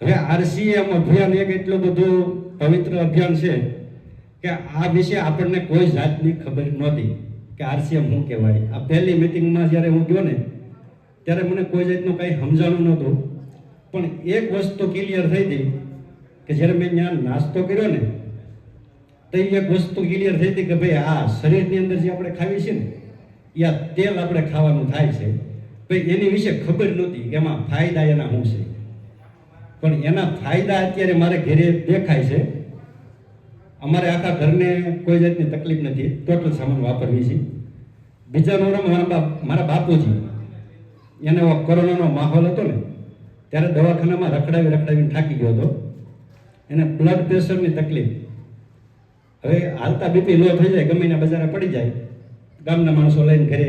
હવે આરસીએમ અભિયાન એક એટલું બધું પવિત્ર અભિયાન છે કે આ વિશે આપણને કોઈ જાતની ખબર નહોતી કે આરસીએમ શું કહેવાય. આ પહેલી મિટિંગમાં જ્યારે હું ગયો ને, ત્યારે મને કોઈ જાતનું કાંઈ સમજાણું નહોતું. પણ એક વસ્તુ ક્લિયર થઈ હતી કે જ્યારે મેં ત્યાં નાસ્તો કર્યો ને, તો એક વસ્તુ ક્લિયર થઈ હતી કે ભાઈ આ શરીરની અંદર જે આપણે ખાવી છે ને યા તેલ આપણે ખાવાનું થાય છે. ભાઈ એની વિશે ખબર નહોતી કે એમાં ફાયદા એના શું છે. પણ એના ફાયદા અત્યારે મારે ઘરે દેખાય છે. અમારે આખા ઘરને કોઈ જાતની તકલીફ નથી. ટોટલ સામાન વાપરવી છે. બીજા નંબરમાં મારા બાપ મારા બાપુજી, એને કોરોનાનો માહોલ હતો ને, ત્યારે દવાખાનામાં રખડાવી રખડાવીને થાકી ગયો હતો. એને બ્લડ પ્રેશરની તકલીફ. હવે હાલતા બીપી લો થઈ જાય, ગમે એના બજારે પડી જાય, ગામના માણસો લઈને ઘરે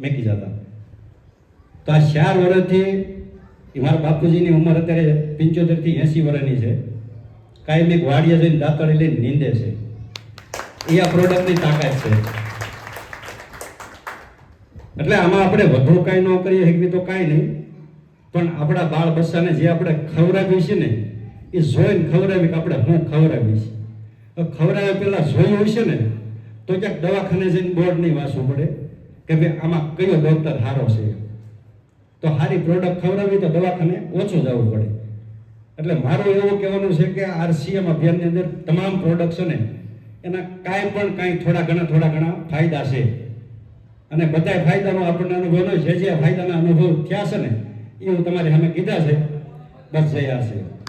મેકી જતા. તો આ ચાર વર્ષથી એ મારા બાપુજીની ઉંમર અત્યારે પંચોતેરથી એંસી વર્ષની છે. કાયમિક વાડીએ જોઈને દાંતળી લઈને નીંદે છે. એ આ પ્રોડક્ટની તાકાત છે. એટલે આમાં આપણે વધુ કાંઈ ન કરીએ શકીએ તો કાંઈ નહીં. પણ આપણા બાળ બચ્ચાને જે આપણે ખવડાવીએ છીએ ને, એ જોઈને ખવડાવી કે આપણે હું ખવડાવી છીએ. ખવડાવ્યા પહેલાં જોયું હશે ને, તો ક્યાંક દવાખાને જઈને બોર્ડ નહીં વાંચવું પડે કે ભાઈ આમાં કયો ડૉક્ટર સારો છે? તો સારી પ્રોડક્ટ ખવડાવી તો દવાખાને ઓછું જવું પડે. એટલે મારું એવું કહેવાનું છે કે આરસીએમ અભિયાનની અંદર તમામ પ્રોડક્ટ છે ને એના કાંઈ પણ કાંઈ થોડા ઘણા થોડા ઘણા ફાયદા છે. અને બધા ફાયદાનો આપણને અનુભવ નહીં જે જે ફાયદાના અનુભવ થયા છે ને, એ હું તમારી સામે કીધા છે. બસ જયા છે.